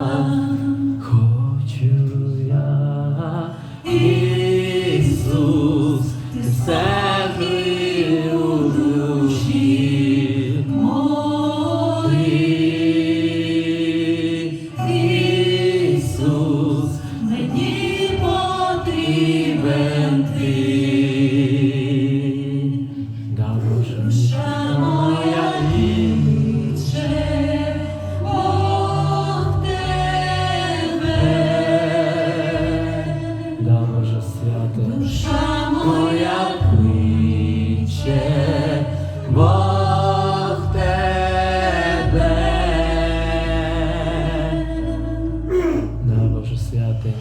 Хочу я, Ісус, ти все у душі мої. Ісус, мені потрібен ти. Боже святе, душа моя пличе, Бог тебе, да, Боже святе.